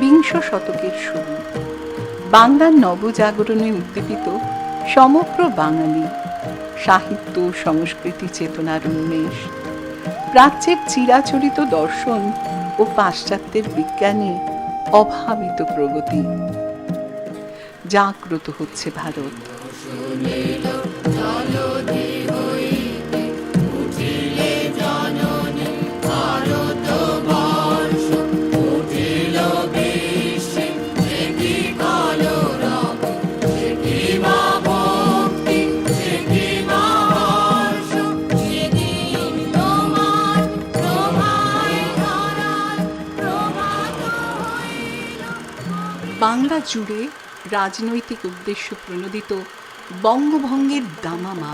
বিংশ শতকের শুরু। বাংলার নবজাগরণে উদ্দীপিত সমগ্র বাঙালি। সাহিত্য, সংস্কৃতি চেতনার উন্মেষ। প্রাচ্যের চিরাচরিত দর্শন ও পাশ্চাত্যের বিজ্ঞানে অভাবিত প্রগতি। জাগ্রত হচ্ছে ভারত। বাংলা জুড়ে রাজনৈতিক উদ্দেশ্য প্রণোদিত বঙ্গভঙ্গের দামামা।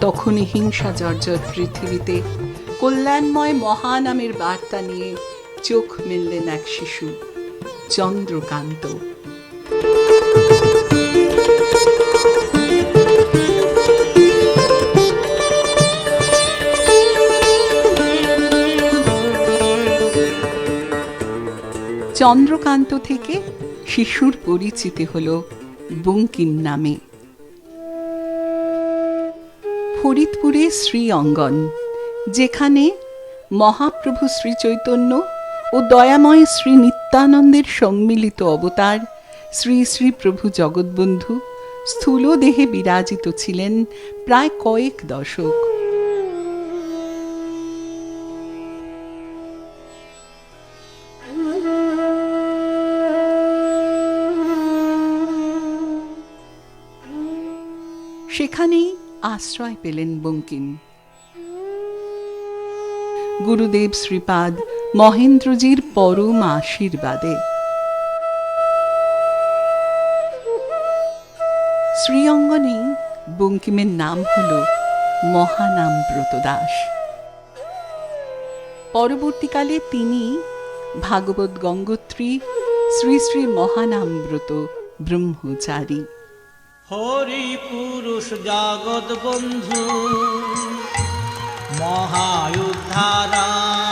তখনই হিংসা জর্জর পৃথিবীতে কল্যাণময় মহানামের বার্তা নিয়ে চোখ মেললেন এক শিশু, চন্দ্রকান্ত। চন্দ্রকান্ত থেকে শিশুর পরিচিতি হল বঙ্কিম নামে। ফরিদপুরে শ্রী অঙ্গন, যেখানে মহাপ্রভু শ্রী চৈতন্য ও দয়াময় শ্রী নিত্যানন্দের সম্মিলিত অবতার, শ্রী শ্রী প্রভু জগৎবন্ধু স্থূল দেহে বিরাজিত ছিলেন প্রায় কয়েক দশক। সেখানেই আশ্রয় পেলেন বঙ্কিম। গুরুদেব শ্রীপাদ মহেন্দ্রজির পরম আশীর্বাদে। শ্রীঅঙ্গনেই বঙ্কিমের নাম হল মহানাম ব্রত দাস। পরবর্তীকালে তিনি ভাগবত গঙ্গোত্রী শ্রী শ্রী মহানামব্রত ব্রহ্মচারী। হরি পুরুষ জগৎ বন্ধু মহায়ুদ্ধারানা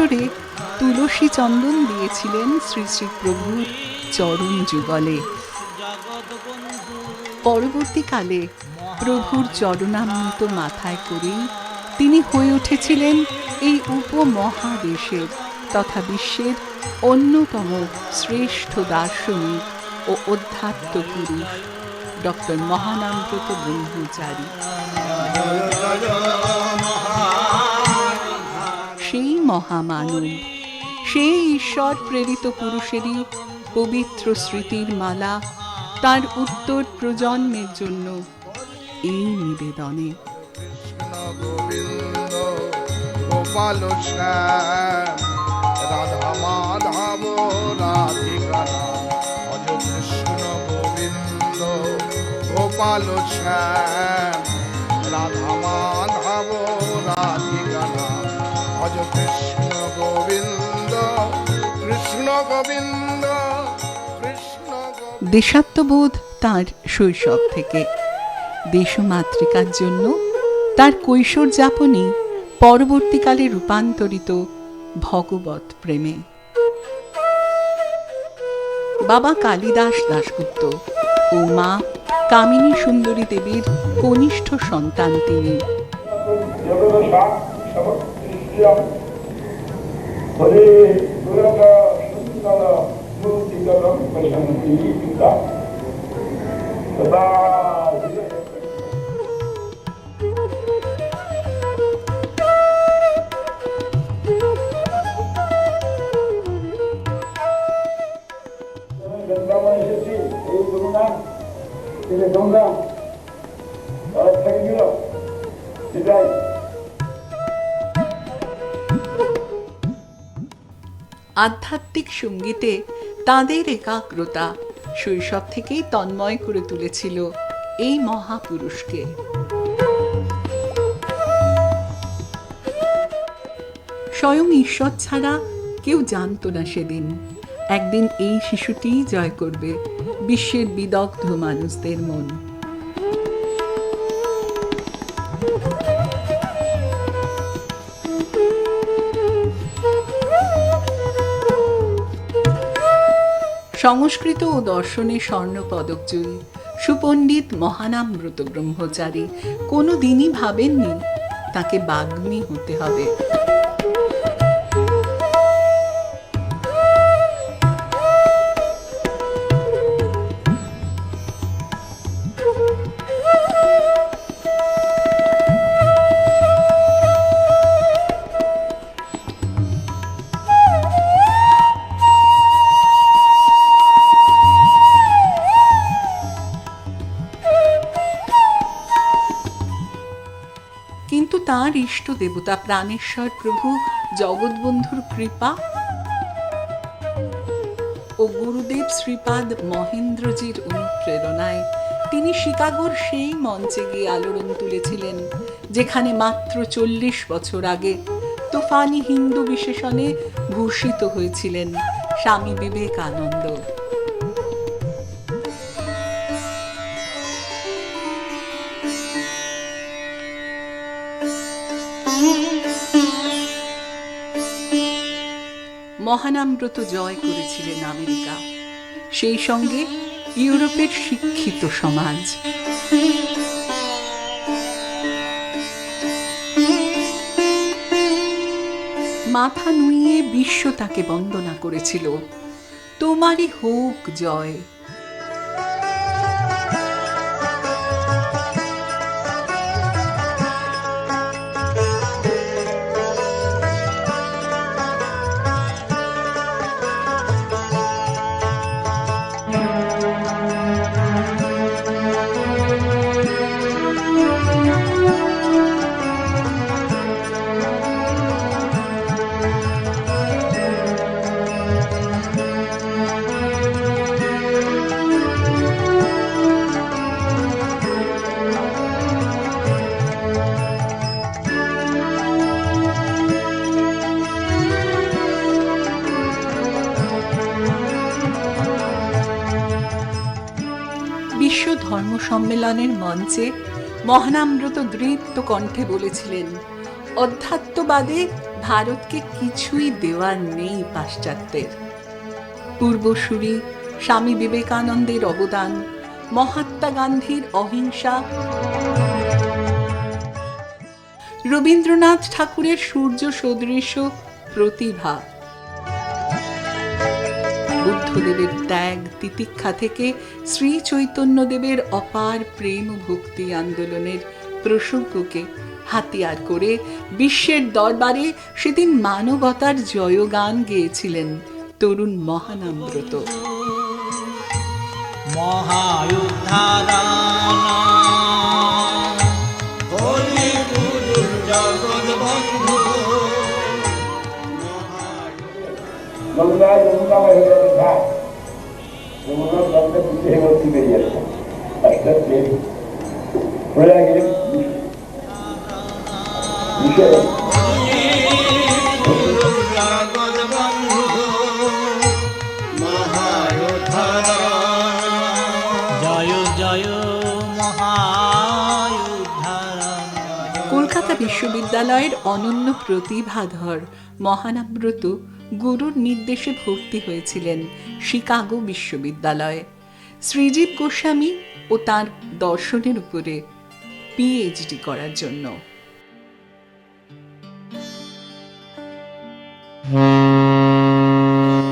কৈশোরে তুলসী চন্দন দিয়েছিলেন শ্রী শ্রী প্রভুর চরণ যুগলে। পরবর্তীকালে প্রভুর চরণামৃত মাথায় করেই তিনি হয়ে উঠেছিলেন এই উপমহাদেশের তথা বিশ্বের অন্যতম শ্রেষ্ঠ দার্শনিক ও অধ্যাত্ম পুরুষ ডক্টর মহানামব্রত ব্রহ্মচারী। মহামানব। সেই ঈশ্বর প্রেরিত পুরুষেরই পবিত্র স্মৃতির মালা তার উত্তর প্রজন্মের জন্য এই নিবেদনে। গোপাল রাধা মাধব, রাধিকা রাধা মাধব, রাধিকা ভজ কৃষ্ণ গোবিন্দ কৃষ্ণ গোবিন্দ দেশাত্মবোধ তার শৈশব থেকে। দেশমাতৃকার জন্য তার কৈশোর যাপনই পরবর্তীকালে রূপান্তরিত ভগবত প্রেমে। বাবা কালিদাস দাশগুপ্ত ও মা কামিনী সুন্দরী দেবীর কনিষ্ঠ সন্তান তিনি। হরে দুর্গা সুন্দর মূর্তিগতম পশন্তি পিতা সদা বৃন্দাবন এসেছি এই যমুনা এই যে গঙ্গা তারা থেকে গেল এটাই আধ্যাত্মিক সঙ্গীতে তাদের একাগ্রতা শৈশব থেকেই তন্ময় করে তুলেছিল এই মহাপুরুষকে। স্বয়ং ঈশ্বর ছাড়া কেউ জানতো না সেদিন। একদিন এই শিশুটিই জয় করবে বিশ্বের বিদগ্ধ মানুষদের মন। সংস্কৃত ও দর্শনে স্বর্ণ পদকজয়ী সুপণ্ডিত মহানাম ব্রত ব্রহ্মচারী কোনো দিনই ভাবেননি তাকে বাগ্মী হতে হবে। তার ইষ্ট দেবতা প্রাণেশ্বর প্রভু, জগৎবন্ধুর কৃপা। ও গুরুদেব শ্রীপাদ মহেন্দ্রজির অনুপ্রেরণায় তিনি শিকাগোর সেই মঞ্চে গিয়ে আলোড়ন তুলেছিলেন, যেখানে মাত্র চল্লিশ বছর আগে তুফানি হিন্দু বিশেষণে ভূষিত হয়েছিলেন স্বামী বিবেকানন্দ। মহানামব্রত জয় করেছিলেন আমেরিকা। সেই সঙ্গে ইউরোপের শিক্ষিত সমাজ। মাথা নুইয়ে বিশ্ব তাকে বন্দনা করেছিল। তোমারই হোক জয়। মঞ্চে মহানামব্রত দৃপ্ত কণ্ঠে বলেছিলেন, অধ্যাত্মবাদে ভারতকে কিছুই দেওয়ার নেই পাশ্চাত্যের। পূর্বসূরি স্বামী বিবেকানন্দের অবদান, মহাত্মা গান্ধীর অহিংসা রবীন্দ্রনাথ ঠাকুরের সূর্য সদৃশ প্রতিভা। বুদ্ধদেবের ত্যাগ তিতিক্ষা থেকে শ্রী চৈতন্যদেবের অপার প্রেম ভক্তি আন্দোলনের প্রসঙ্গকে হাতিয়ার করে বিশ্বের দরবারে সেদিন মানবতার জয়গান গেয়েছিলেন তরুণ মহানামব্রত মহায়ুদ্ধারানা হয়ে গঙ্গা জয় মহায়ুদ্ধারানা কলকাতা বিশ্ববিদ্যালয়ের অনন্য প্রতিভাধর মহানাব্রত গুরুর নির্দেশে ভর্তি হয়েছিলেন শিকাগো বিশ্ববিদ্যালয়ে। শ্রীজীব গোস্বামী ও তার দর্শনের উপরে পিএইচডি করার জন্য।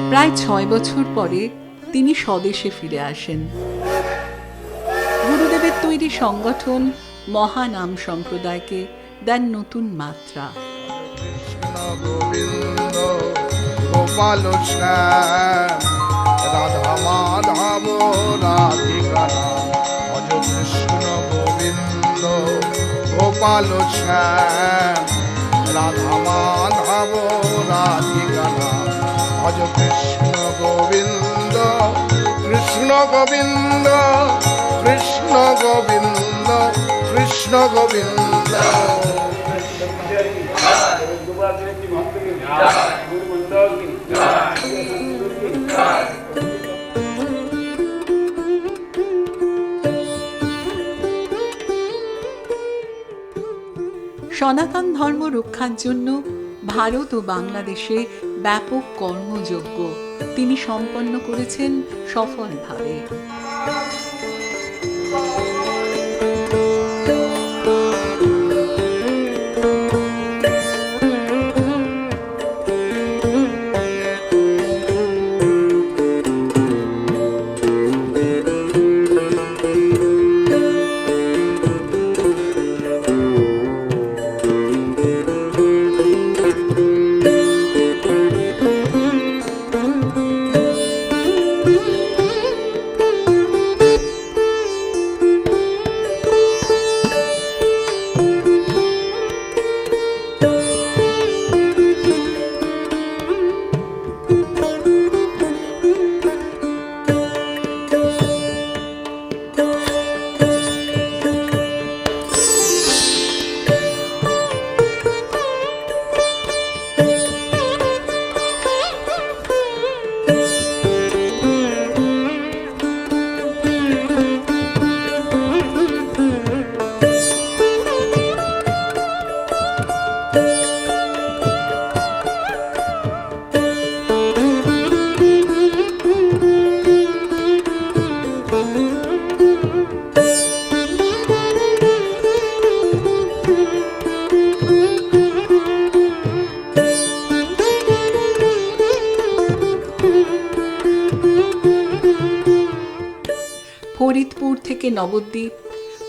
প্রায় ছয় বছর পরে তিনি স্বদেশে ফিরে আসেন। গুরুদেবের তৈরি সংগঠন মহানাম সম্প্রদায়কে দেন নতুন মাত্রা। গোপাল শ্যাম রাধা মাধব রাধিকা ভজ কৃষ্ণ গোবিন্দ গোপাল শ্যাম রাধা মাধব রাধিকা ভজ কৃষ্ণ গোবিন্দ কৃষ্ণ গোবিন্দ কৃষ্ণ গোবিন্দ কৃষ্ণ গোবিন্দ সনাতন ধর্ম রক্ষার জন্য ভারত ও বাংলাদেশে ব্যাপক কর্মযজ্ঞ। তিনি সম্পন্ন করেছেন সফলভাবে। ফরিদপুর থেকে নবদ্বীপ,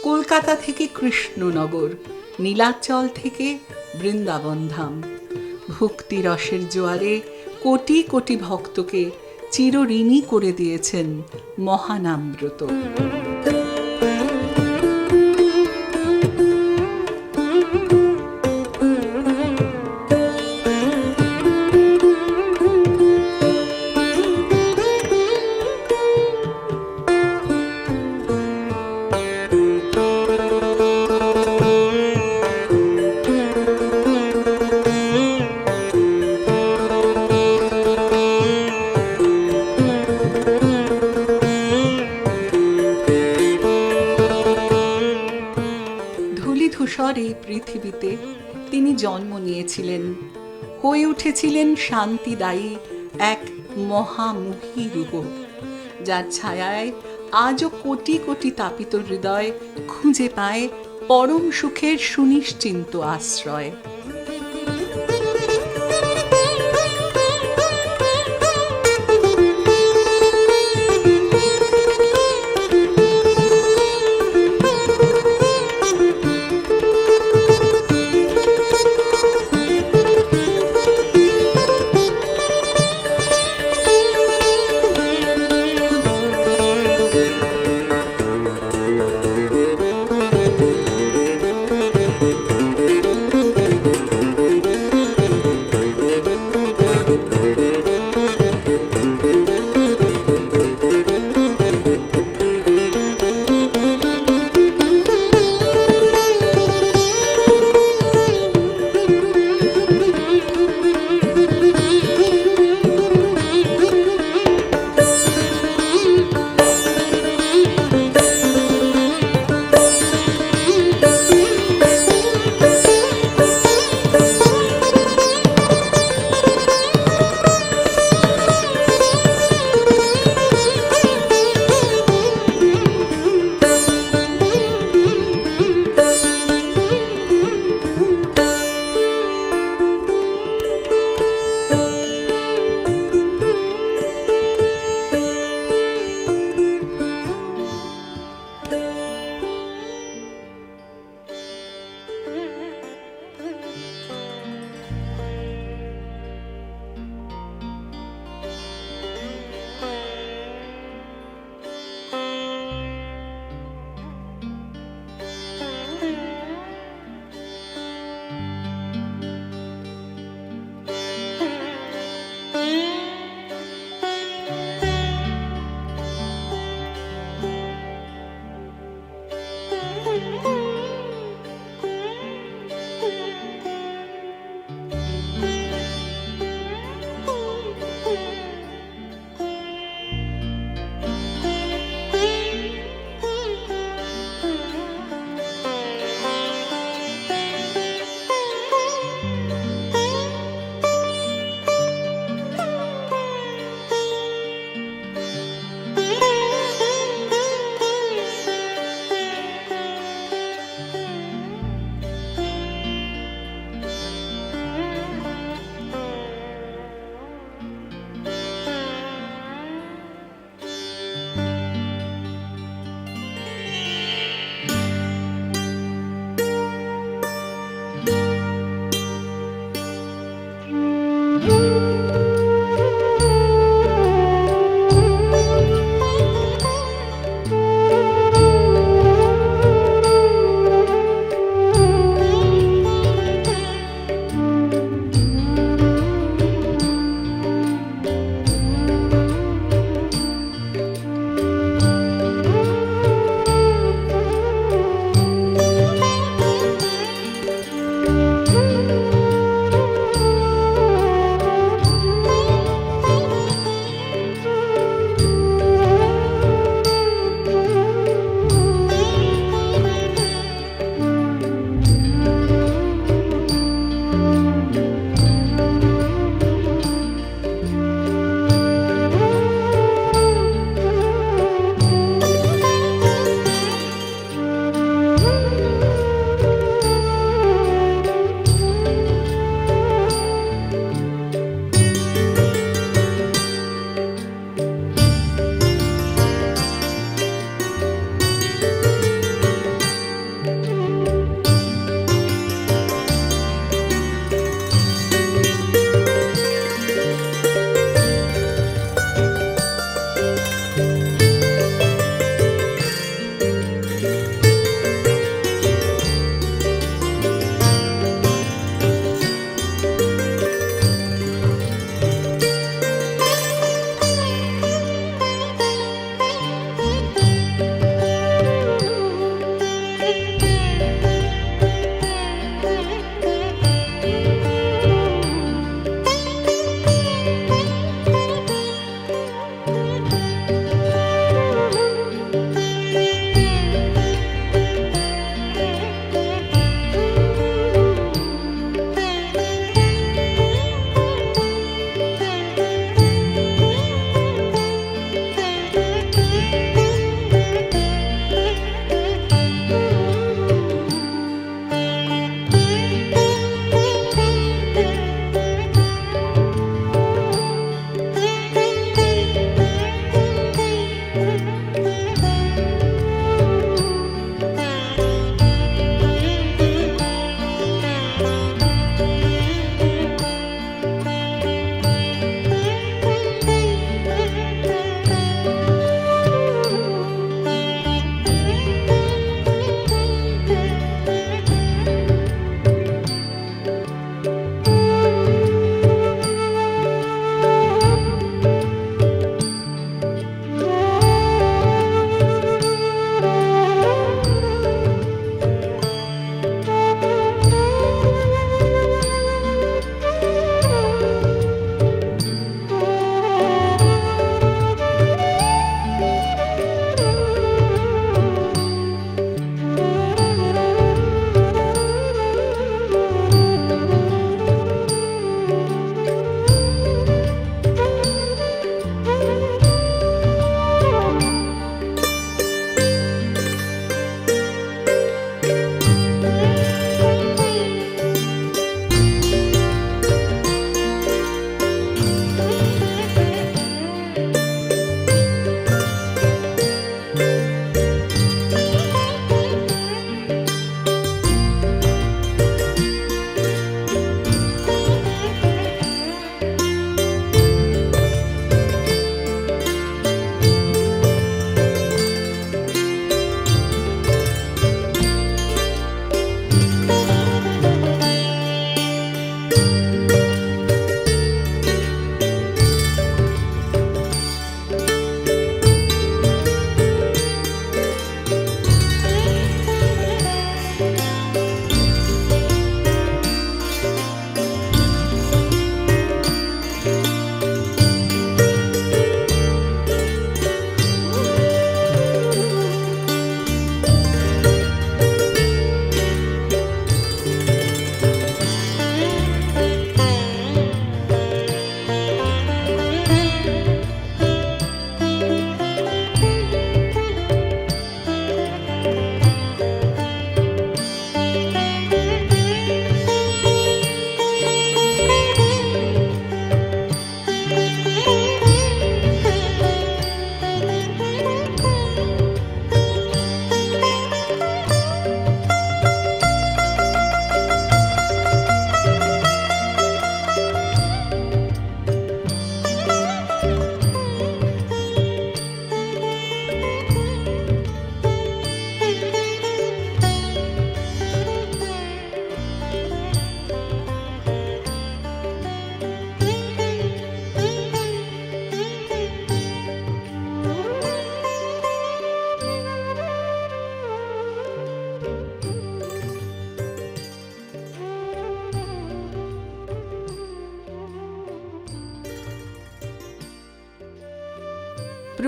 কলকাতা থেকে কৃষ্ণনগর, নীলাচল থেকে বৃন্দাবন ধাম ভক্তি রসের জোয়ারে কোটি কোটি ভক্তকে চিরঋণী করে দিয়েছেন মহানামব্রত। ধূলিধূসর এই পৃথিবীতে তিনি জন্ম নিয়েছিলেন। হয়ে উঠেছিলেন শান্তিদায়ী এক মহামুখী রূপ। যার ছায়ায় আজও কোটি কোটি তাপিত হৃদয় খুঁজে পায় পরম সুখের সুনিশ্চিন্ত আশ্রয়।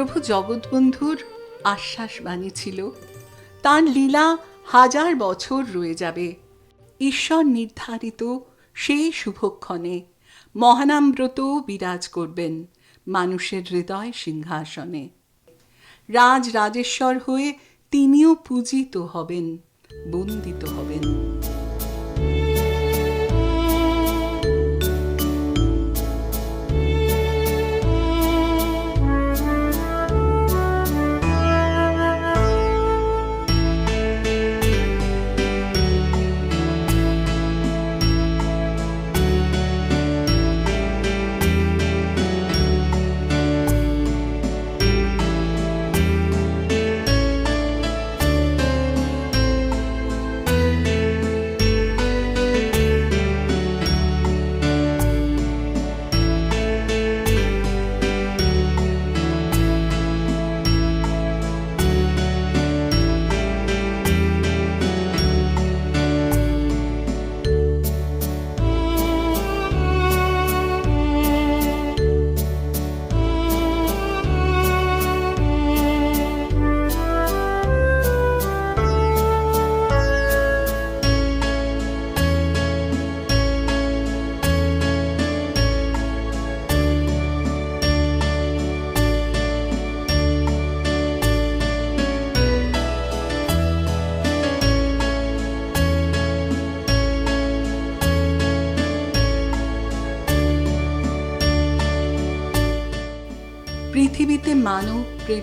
প্রভু জগৎবন্ধুর আশ্বাসবাণী ছিল, তার লীলা হাজার বছর রয়ে যাবে। ঈশ্বর নির্ধারিত সেই শুভক্ষণে মহানামব্রত বিরাজ করবেন মানুষের হৃদয় সিংহাসনে। রাজ রাজেশ্বর হয়ে তিনিও পূজিত হবেন, বন্দিত হবেন।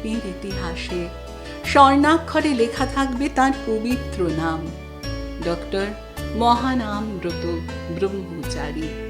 প্রেমের ইতিহাসে। স্বর্ণাক্ষরে লেখা থাকবে তার পবিত্র নাম। ডক্টর মহানাম ব্রত ব্রহ্মচারী।